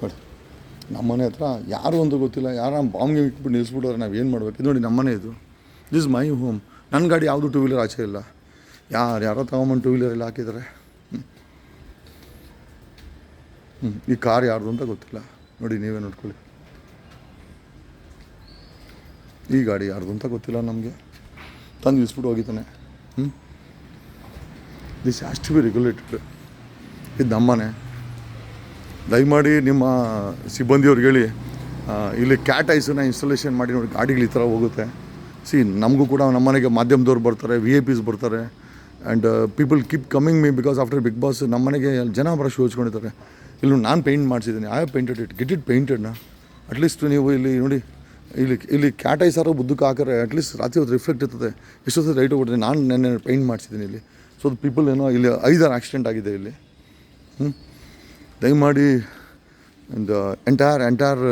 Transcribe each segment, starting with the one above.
ನೋಡಿ, ನಮ್ಮನೆ ಹತ್ರ ಯಾರು ಅಂತ ಗೊತ್ತಿಲ್ಲ, ಯಾರು ಬಾಂಬ್ಗೆ ಇಟ್ಬಿಟ್ಟು ನಿಲ್ಲಿಸ್ಬಿಟ್ಟವ್ರೆ ನಾವು ಏನು ಮಾಡ್ಬೇಕು? ಇದು ನೋಡಿ ನಮ್ಮನೆ ಇದು. ದಿಸ್ ಮೈ ಹೋಮ್ ನನ್ನ ಗಾಡಿ ಯಾವುದು ಟೂ ವೀಲರ್ ಆಚೆ ಇಲ್ಲ. ಯಾರು, ಯಾರೋ ತಗೊಂಬಂದು ಟೂ ವೀಲರ್ ಎಲ್ಲ ಹಾಕಿದ್ದಾರೆ ಹ್ಞೂ ಈ ಕಾರ್ ಯಾರ್ದು ಅಂತ ಗೊತ್ತಿಲ್ಲ. ನೋಡಿ, ನೀವೇ ನೋಡ್ಕೊಳ್ಳಿ. ಈ ಗಾಡಿ ಯಾರ್ದು ಅಂತ ಗೊತ್ತಿಲ್ಲ ನಮಗೆ. ತಂದು ಇಳಿಸ್ಬಿಟ್ಟು ಹೋಗಿದ್ದಾನೆ. ಹ್ಞೂ this has to be regulated ಇದು ನಮ್ಮನೆ. ದಯಮಾಡಿ ನಿಮ್ಮ ಸಿಬ್ಬಂದಿಯವ್ರಿಗೆ ಹೇಳಿ ಇಲ್ಲಿ ಕ್ಯಾಟ್ ಐಸನ್ನ ಇನ್ಸ್ಟಾಲೇಷನ್ ಮಾಡಿ ನೋಡಿ, ಗಾಡಿಗಳು ಈ ಥರ ಹೋಗುತ್ತೆ. ಸಿ ನಮಗೂ ಕೂಡ ನಮ್ಮ ಮನೆಗೆ ಮಾಧ್ಯಮದವ್ರು ಬರ್ತಾರೆ ವಿ ಎ ಪಿಸ್ ಬರ್ತಾರೆ and people keep coming me because after big boss ನಮ್ಮ ಮನೆಗೆ ಜನ ಬ್ರಷ್ ಯೋಚ್ಕೊಂಡಿದ್ದಾರೆ ಇಲ್ಲಿ ನಾನು paint ಮಾಡಿಸಿದ್ದೀನಿ I have painted it get it ಪೇಂಟೆಡ್ನ at least ನೀವು ಇಲ್ಲಿ ನೋಡಿ, ಇಲ್ಲಿ ಇಲ್ಲಿ ಕ್ಯಾಟ್ ಐಸಾರು ಬುದ್ಧಕ್ಕೆ ಹಾಕಿದ್ರೆ ಅಟ್ಲೀಸ್ಟ್ ರಾತ್ರಿ ಹೊತ್ತು ರಿಫ್ಲೆಕ್ಟ್ ಇರ್ತದೆ. ಎಷ್ಟೊತ್ತು ರೈಟ್ ಹೋಗ್ಬಿಡ್ತೀನಿ ನಾನು ನೆನ್ನೆ ಪೇಂಟ್ ಮಾಡಿಸಿದ್ದೀನಿ ಇಲ್ಲಿ. ಸೊ ಪೀಪಲ್ ಏನೋ, ಇಲ್ಲಿ ಐದಾರು ಆಕ್ಸಿಡೆಂಟ್ ಆಗಿದೆ ಇಲ್ಲಿ. ಹ್ಞೂ ದಯಮಾಡಿ ಒಂದು ಎಂಟೈರ್ ಎಂಟೈರ್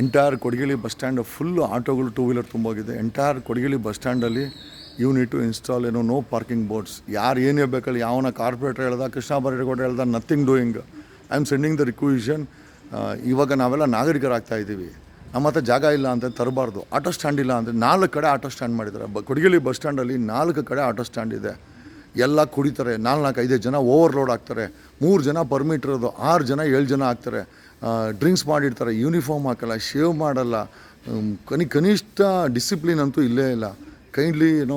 ಎಂಟೈರ್ ಕೊಡಗಿಲಿ ಬಸ್ ಸ್ಟ್ಯಾಂಡ್ ಫುಲ್ ಆಟೋಗಳು ಟೂ ವೀಲರ್ ತುಂಬೋಗಿದೆ. ಎಂಟೈರ್ ಕೊಡಗಿಲಿ ಬಸ್ ಸ್ಟ್ಯಾಂಡಲ್ಲಿ ಯು ನೀಡ್ ಟು ಇನ್ಸ್ಟಾಲ್ ಏನೋ ನೋ ಪಾರ್ಕಿಂಗ್ ಬೋರ್ಡ್ಸ್ ಯಾರು ಏನೇ ಬೇಕಲ್ಲ ಯಾವನ ಕಾರ್ಪೊರೇಟರ್ ಹೇಳ್ದ ಕೃಷ್ಣ ಬರೇಗೌಡ ಹೇಳ್ದ nothing doing I am sending the requisition ಇವಾಗ ನಾವೆಲ್ಲ ನಾಗರಿಕರಾಗ್ತಾ ಇದ್ದೀವಿ. ನಮ್ಮ ಹತ್ರ ಜಾಗ ಇಲ್ಲ ಅಂತ ತರಬಾರ್ದು. ಆಟೋ ಸ್ಟ್ಯಾಂಡ್ ಇಲ್ಲ ಅಂದರೆ ನಾಲ್ಕು ಕಡೆ ಆಟೋ ಸ್ಟ್ಯಾಂಡ್ ಮಾಡಿದ್ದಾರೆ. ಬ ಕೊಡಗಿಲಿ ಬಸ್ ಸ್ಟ್ಯಾಂಡಲ್ಲಿ ನಾಲ್ಕು ಕಡೆ ಆಟೋ ಸ್ಟ್ಯಾಂಡ್ ಇದೆ. ಎಲ್ಲ ಕುಡಿತಾರೆ. ನಾಲ್ಕು ನಾಲ್ಕು ಐದು ಜನ ಓವರ್ಲೋಡ್ ಆಗ್ತಾರೆ. ಮೂರು ಜನ ಪರ್ಮಿಟ್ ಇರೋದು, ಆರು ಜನ, ಏಳು ಜನ ಆಗ್ತಾರೆ. ಡ್ರಿಂಕ್ಸ್ ಮಾಡಿರ್ತಾರೆ ಯೂನಿಫಾರ್ಮ್ ಹಾಕಲ್ಲ ಶೇವ್ ಮಾಡಲ್ಲ. ಕನಿ, ಕನಿಷ್ಠ ಡಿಸಿಪ್ಲಿನ್ ಅಂತೂ ಇಲ್ಲೇ ಇಲ್ಲ. ಕೈಂಡ್ಲಿ ಏನೋ